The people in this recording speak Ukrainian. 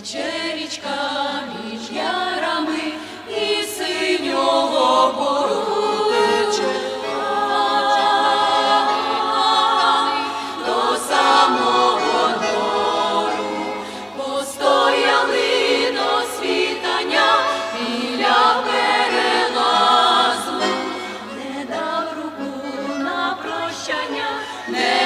тече між ярами і синього бору до самого двору, постояли до біля перелазу, не дав руку на прощання.